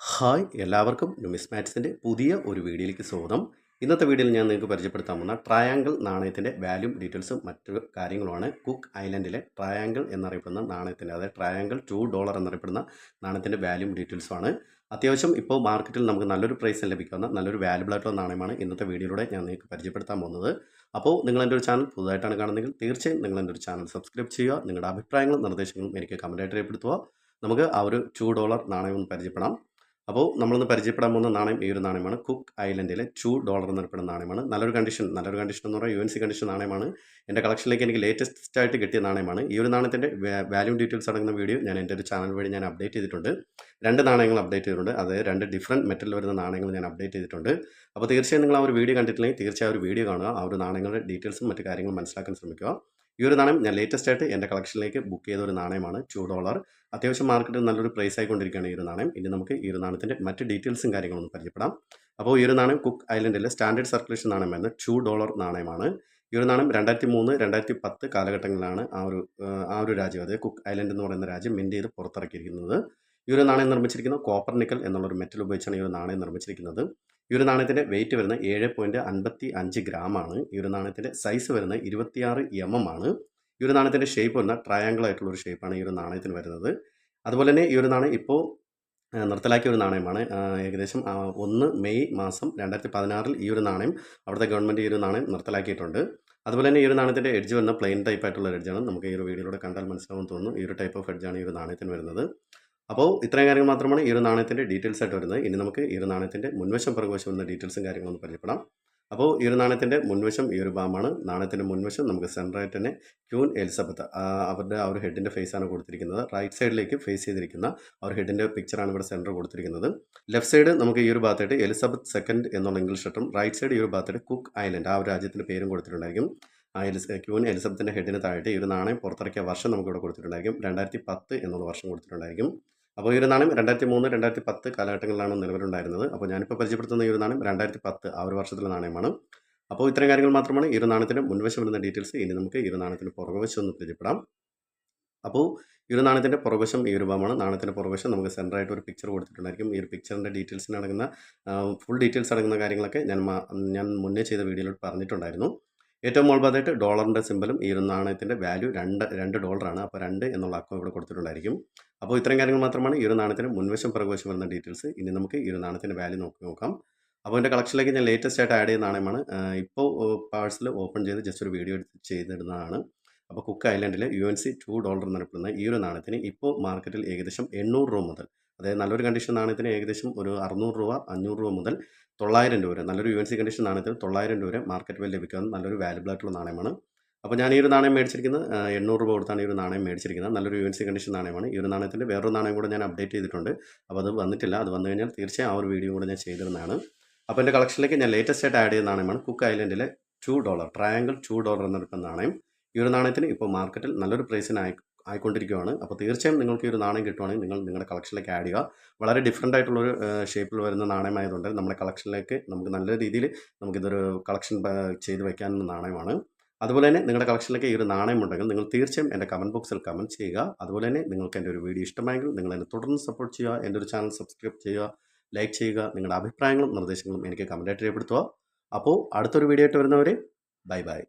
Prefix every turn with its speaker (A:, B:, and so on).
A: Hi എല്ലാവർക്കും ന്യൂമിസ്മാറ്റ്സിന്റെ പുതിയ ഒരു വീഡിയോയിലേക്ക് സ്വാഗതം. ഇന്നത്തെ വീഡിയോയിൽ ഞാൻ നിങ്ങൾക്ക് പരിചയപ്പെടുത്താൻ പോകുന്ന ട്രയാങ്കിൾ നാണയത്തിന്റെ വാല്യൂ ഡീറ്റെയിൽസും മറ്റു കാര്യങ്ങളുമാണ്. കുക്ക് ഐലൻഡിലെ ട്രയാങ്കിൾ എന്നറിയപ്പെടുന്ന നാണയത്തിന്റെ അതായത് ട്രയാങ്കിൾ ടു ഡോളർ എന്നറിയപ്പെടുന്ന നാണയത്തിന്റെ വാല്യൂ ഡീറ്റെയിൽസുമാണ്. അത്യാവശ്യം ഇപ്പോൾ മാർക്കറ്റിൽ നമുക്ക് നല്ലൊരു പ്രൈസിൽ ലഭിക്കുന്ന നല്ലൊരു വാല്യബിൾ ആയിട്ടുള്ള നാണയമാണ് ഇന്നത്തെ വീഡിയോയിലൂടെ ഞാൻ നിങ്ങൾക്ക് പരിചയപ്പെടുത്താൻ പോകുന്നത്. അപ്പോൾ നിങ്ങൾ എന്റെ ഒരു ചാനൽ പുതുതായിട്ടാണ് കാണുന്നതെങ്കിൽ തീർച്ചയായും നിങ്ങൾ എന്റെ ഒരു ചാനൽ സബ്സ്ക്രൈബ് ചെയ്യുക നിങ്ങളുടെ അഭിപ്രായങ്ങളും നിർദ്ദേശങ്ങളും എനിക്ക് കമന്റായിട്ട് രേഖപ്പെടുത്തുക. നമുക്ക് ആ ഒരു ടു ഡോളർ നാണയം ഒന്ന് പരിചയപ്പെടാം. അപ്പോൾ നമ്മളൊന്ന് പരിചയപ്പെടാൻ പോകുന്ന നാണയം ഈ ഒരു നാണയമാണ്. കുക്ക് ഐലൻഡിലെ ടു ഡോളർ എന്നറിയപ്പെടുന്ന നാണയമാണ്. നല്ലൊരു കണ്ടീഷൻ നല്ലൊരു കണ്ടീഷൻ എന്ന് പറഞ്ഞാൽ യു എൻ സി കണ്ടീഷൻ നാണയമാണ്. എന്റെ കളക്ഷനിലേക്ക് എനിക്ക് ലേറ്റസ്റ്റ് ആയിട്ട് കിട്ടിയ നാണയമാണ്. ഈ ഒരു നാണയത്തിന്റെ വാല്യൂ ഡീറ്റെയിൽസ് അടങ്ങുന്ന വീഡിയോ ഞാൻ എന്റെ ഒരു ചാനൽ വഴി ഞാൻ അപ്ഡേറ്റ് ചെയ്തിട്ടുണ്ട്. രണ്ട് നാണയങ്ങൾ അപ്ഡേറ്റ് ചെയ്തിട്ടുണ്ട്. അതായത് രണ്ട് ഡിഫറന്റ് മെറ്റൽ വരുന്ന നാണയങ്ങൾ ഞാൻ അപ്ഡേറ്റ് ചെയ്തിട്ടുണ്ട്. അപ്പോൾ തീർച്ചയായും നിങ്ങൾ ആ ഒരു വീഡിയോ കണ്ടിട്ടില്ലെങ്കിൽ തീർച്ചയായും ആ ഒരു വീഡിയോ കാണുക. ആ ഒരു നാണയങ്ങളുടെ ഡീറ്റെയിൽസും മറ്റു കാര്യങ്ങളും മനസ്സിലാക്കാൻ ശ്രമിക്കുക. ഈ ഒരു നാണയം ഞാൻ ലേറ്റസ്റ്റ് ആയിട്ട് എന്റെ കളക്ഷനിലേക്ക് ബുക്ക് ചെയ്ത ഒരു നാണയമാണ് ടു ഡോളർ അത്യാവശ്യം മാർക്കറ്റിൽ നല്ലൊരു പ്രൈസ് ആയിക്കൊണ്ടിരിക്കുകയാണ് ഈ ഒരു നാണയം. ഇനി നമുക്ക് ഈ ഒരു നാണയത്തിന്റെ മറ്റ് ഡീറ്റെയിൽസും കാര്യങ്ങളൊന്നും പരിചയപ്പെടാം. അപ്പോൾ ഈ ഒരു നാണയം കുക്ക് ഐലൻഡിലെ സ്റ്റാൻഡേർഡ് സർക്കുലേഷൻ നാണയം എന്ന ടു ഡോളർ നാണയമാണ്. ഈ ഒരു നാണയം രണ്ടായിരത്തി മൂന്ന് രണ്ടായിരത്തി പത്ത് കാലഘട്ടങ്ങളിലാണ് ആ ഒരു ആ ഒരു രാജ്യം അതായത് കുക്ക് ഐലൻഡ് എന്ന് പറയുന്ന രാജ്യം മിന്റ് ചെയ്ത് പുറത്തിറക്കിയിരിക്കുന്നത്. ഈ ഒരു നാണയം നിർമ്മിച്ചിരിക്കുന്നത് കോപ്പർ നിക്കൽ എന്നുള്ളൊരു മെറ്റൽ ഉപയോഗിച്ചാണ് ഈ ഒരു നാണയം നിർമ്മിച്ചിരിക്കുന്നത്. ഈ ഒരു നാണയത്തിന്റെ വെയിറ്റ് വരുന്നത് ഏഴ് പോയിന്റ് അൻപത്തി അഞ്ച് ഗ്രാമാണ് ഈ ഒരു നാണയത്തിന്റെ സൈസ് വരുന്നത് ഇരുപത്തിയാറ് എം എം ആണ് ഈ ഒരു നാണയത്തിന്റെ ഷേപ്പ് വരുന്ന ട്രയാങ്കിൾ ആയിട്ടുള്ള ഒരു ഷേപ്പാണ് ഈ ഒരു നാണയത്തിന് വരുന്നത് അതുപോലെ തന്നെ ഈ ഒരു നാണയം ഇപ്പോൾ നിർത്തലാക്കിയ ഒരു നാണയമാണ് ഏകദേശം ഒന്ന് മെയ് മാസം രണ്ടായിരത്തി പതിനാറിൽ ഈ ഒരു നാണയം അവിടുത്തെ ഗവൺമെന്റ് ഈ ഒരു നാണയം നിർത്തലാക്കിയിട്ടുണ്ട് അതുപോലെ തന്നെ ഈ ഒരു നാണയത്തിന്റെ എഡ്ജ് വരുന്ന പ്ലെയിൻ ടൈപ്പ് ആയിട്ടുള്ള എഡ്ജാണ് നമുക്ക് ഈ ഒരു വീഡിയോയിലൂടെ കണ്ടാൽ മനസ്സിലാവുമെന്ന് തോന്നുന്നു ഈ ഒരു ടൈപ്പ് ഓഫ് എഡ്ജാണ് ഈ ഒരു നാണയത്തിന് വരുന്നത് അപ്പോൾ ഇത്രയും കാര്യങ്ങൾ മാത്രമാണ് ഈ ഒരു നാണയത്തിന്റെ ഡീറ്റെയിൽസ് ആയിട്ട് വരുന്നത്. ഇനി നമുക്ക് ഈ ഒരു നാണയത്തിന്റെ മുൻവശം പുറകുവശം എന്ന ഡീറ്റെയിൽസും കാര്യങ്ങളൊന്നും പരിചയപ്പെടാം. അപ്പോൾ ഈ ഒരു നാണയത്തിന്റെ മുൻവശം ഈ ഒരു ഭാഗമാണ്. നാണയത്തിന്റെ മുൻവശം നമുക്ക് സെൻട്രായിട്ട് തന്നെ ക്യൂൻ എലിസബത്ത് അവരുടെ ആ ഒരു ഹെഡിന്റെ ആണ് കൊടുത്തിരിക്കുന്നത്. റൈറ്റ് സൈഡിലേക്ക് ഫേസ് ചെയ്തിരിക്കുന്ന ആ ഒരു ഹെഡിന്റെ പിക്ചറാണ് ഇവിടെ സെന്റർ കൊടുത്തിരിക്കുന്നത്. ലെഫ്റ്റ് സൈഡ് നമുക്ക് ഈ ഒരു ഭാഗത്തായിട്ട് എലിസബത്ത് സെക്കൻഡ് എന്നുള്ള ഇംഗ്ലീഷ് ലെറ്ററും റൈറ്റ് സൈഡ് ഈ ഒരു ഭാഗത്തായിട്ട് കുക്ക് ഐലൻഡ് ആ ഒരു രാജ്യത്തിന്റെ പേരും കൊടുത്തിട്ടുണ്ടായിരിക്കും. ആ എലിസ് ക്യൂൻ എലിസബത്തിന്റെ ഹെഡിന് താഴെ ഈ ഒരു നാണയം പുറത്തിറക്കിയ വർഷം നമുക്കിവിടെ കൊടുത്തിട്ടുണ്ടായിരിക്കും. രണ്ടായിരത്തി പത്ത് എന്നുള്ള വർഷം കൊടുത്തിട്ടുണ്ടായിരിക്കും. അപ്പോൾ ഈ ഒരു നാണയം രണ്ടായിരത്തി മൂന്ന് രണ്ടായിരത്തി പത്ത് കാലഘട്ടങ്ങളിലാണ് നിലവിലുണ്ടായിരുന്നത്. അപ്പോൾ ഞാനിപ്പോൾ പരിചയപ്പെടുത്തുന്ന ഈ ഒരു നാണയം രണ്ടായിരത്തി പത്ത് ആ ഒരു വർഷത്തിലെ നാണയമാണ്. അപ്പോൾ ഇത്തരം കാര്യങ്ങൾ മാത്രമാണ് ഈ ഒരു നാണയത്തിന്റെ മുൻവശം വരുന്ന ഡീറ്റെയിൽസ്. ഇനി നമുക്ക് ഈ ഒരു നാണയത്തിന്റെ പുറകുവശം ഒന്ന് പരിചയപ്പെടാം. അപ്പോൾ ഈ ഒരു നാണയത്തിന്റെ പുറകുവശം ഈ രൂപമാണ് നാണയത്തിന്റെ പുറകുവശം നമുക്ക് സെന്ററായിട്ട് ഒരു പിക്ചർ കൊടുത്തിട്ടുണ്ടായിരിക്കും. ഈ ഒരു പിക്ചറിന്റെ ഡീറ്റെയിൽസിന് അടങ്ങുന്ന ഫുൾ ഡീറ്റെയിൽസ് അടങ്ങുന്ന കാര്യങ്ങളൊക്കെ ഞാൻ ഞാൻ മുന്നേ ചെയ്ത വീഡിയോയിൽ പറഞ്ഞിട്ടുണ്ടായിരുന്നു. ഏറ്റവും മുകളിൽ ഡോളറിന്റെ സിമ്പലും ഈ ഒരു നാണയത്തിന്റെ വാല്യൂ രണ്ട് രണ്ട് ഡോളറാണ്. അപ്പോൾ രണ്ട് എന്നുള്ള അക്കം ഇവിടെ കൊടുത്തിട്ടുണ്ടായിരിക്കും. അപ്പോൾ ഇത്രയും കാര്യങ്ങൾ മാത്രമാണ് ഈ ഒരു നാണയത്തിന് മുൻവശം പ്രകോശം വരുന്ന ഡീറ്റെയിൽസ് ഇനി നമുക്ക് ഈ ഒരു നാണയത്തിന്റെ വാല്യൂ നോക്കി നോക്കാം. അപ്പോൾ എന്റെ കളക്ഷനിലേക്ക് ഞാൻ ലേറ്റസ്റ്റ് ആയിട്ട് ആഡ് ചെയ്ത നാണയമാണ്. ഇപ്പോൾ പാഴ്സൽ ഓപ്പൺ ചെയ്ത് ജസ്റ്റ് ഒരു വീഡിയോ എടുത്ത് ചെയ്തിടുന്നതാണ്. അപ്പോൾ Cook ഐലൻഡിലെ U N C two dollar എന്നറിയപ്പെടുന്ന ഈ ഒരു നാണയത്തിന് ഇപ്പോൾ മാർക്കറ്റിൽ ഏകദേശം എണ്ണൂറ് രൂപ മുതൽ അതായത് നല്ലൊരു കണ്ടീഷൻ നാണയത്തിന് ഏകദേശം ഒരു അറുന്നൂറ് രൂപ അഞ്ഞൂറ് രൂപ മുതൽ തൊള്ളായിരം രൂപ വരെ നല്ലൊരു യു എൻ സി കണ്ടീഷൻ നാണയത്തിന് തൊള്ളായിരം രൂപ വരെ മാർക്കറ്റ് വില ലഭിക്കുന്ന നല്ലൊരു വാലുബിൾ ആയിട്ടുള്ള നാണയമാണ്. അപ്പോൾ ഞാൻ ഈ ഒരു നാണയം മേടിച്ചിരിക്കുന്നത് എണ്ണൂറ് രൂപ കൊടുത്താണ് ഈ ഒരു നാണയം മേടിച്ചിരിക്കുന്നത്. നല്ലൊരു യു എൻ സി കണ്ടീഷൻ നാണയമാണ്. ഈ ഒരു നാണയത്തിന്റെ വേറൊരു നാണയം കൂടെ ഞാൻ അപ്ഡേറ്റ് ചെയ്തിട്ടുണ്ട്. അപ്പോൾ അത് വന്നിട്ടില്ല. അത് വന്നു കഴിഞ്ഞാൽ തീർച്ചയായും ആ ഒരു വീഡിയോ കൂടെ ഞാൻ ചെയ്തിരുന്നതാണ് അപ്പോൾ എന്റെ കളക്ഷനിലേക്ക് ഞാൻ ലേറ്റസ്റ്റ് ആയിട്ട് ആഡ് ചെയ്ത നാണയമാണ് cook ഐലൻഡിലെ two dollar triangle two dollar എന്നെടുക്കുന്ന നാണയം. ഈ ഒരു നാണയത്തിന് ഇപ്പോൾ മാർക്കറ്റിൽ നല്ലൊരു പ്രൈസിന് ആയി ആയിക്കൊണ്ടിരിക്കുകയാണ് അപ്പോൾ തീർച്ചയായും നിങ്ങൾക്ക് ഈ ഒരു നാണയം കിട്ടുവാണെങ്കിൽ നിങ്ങൾ നിങ്ങളുടെ കളക്ഷനിലേക്ക് ആഡ് ചെയ്യുക. വളരെ ഡിഫറെന്റ് ആയിട്ടുള്ളൊരു ഷേപ്പിൽ വരുന്ന നാണയമായതുകൊണ്ട് നമ്മുടെ കളക്ഷനിലേക്ക് നമുക്ക് നല്ല രീതിയിൽ നമുക്കിതൊരു കളക്ഷൻ ചെയ്ത് വയ്ക്കാനുള്ള നാണയമാണ്. അതുപോലെ തന്നെ നിങ്ങളുടെ കളക്ഷനിലേക്ക് ഈ ഒരു നാണയം ഉണ്ടെങ്കിൽ നിങ്ങൾ തീർച്ചയായും എന്റെ കമന്റ് ബോക്സിൽ കമന്റ് ചെയ്യുക. അതുപോലെ തന്നെ നിങ്ങൾക്ക് എന്റെ ഒരു വീഡിയോ ഇഷ്ടമായെങ്കിൽ നിങ്ങൾ എന്നെ തുടർന്ന് സപ്പോർട്ട് ചെയ്യുക. എന്റെ ഒരു ചാനൽ സബ്സ്ക്രൈബ് ചെയ്യുക ലൈക്ക് ചെയ്യുക നിങ്ങളുടെ അഭിപ്രായങ്ങളും നിർദ്ദേശങ്ങളും എനിക്ക് കമന്റായിട്ട് രേഖപ്പെടുത്തുക. അപ്പോൾ അടുത്തൊരു വീഡിയോ ആയിട്ട് വരുന്നവരെ ബൈ ബൈ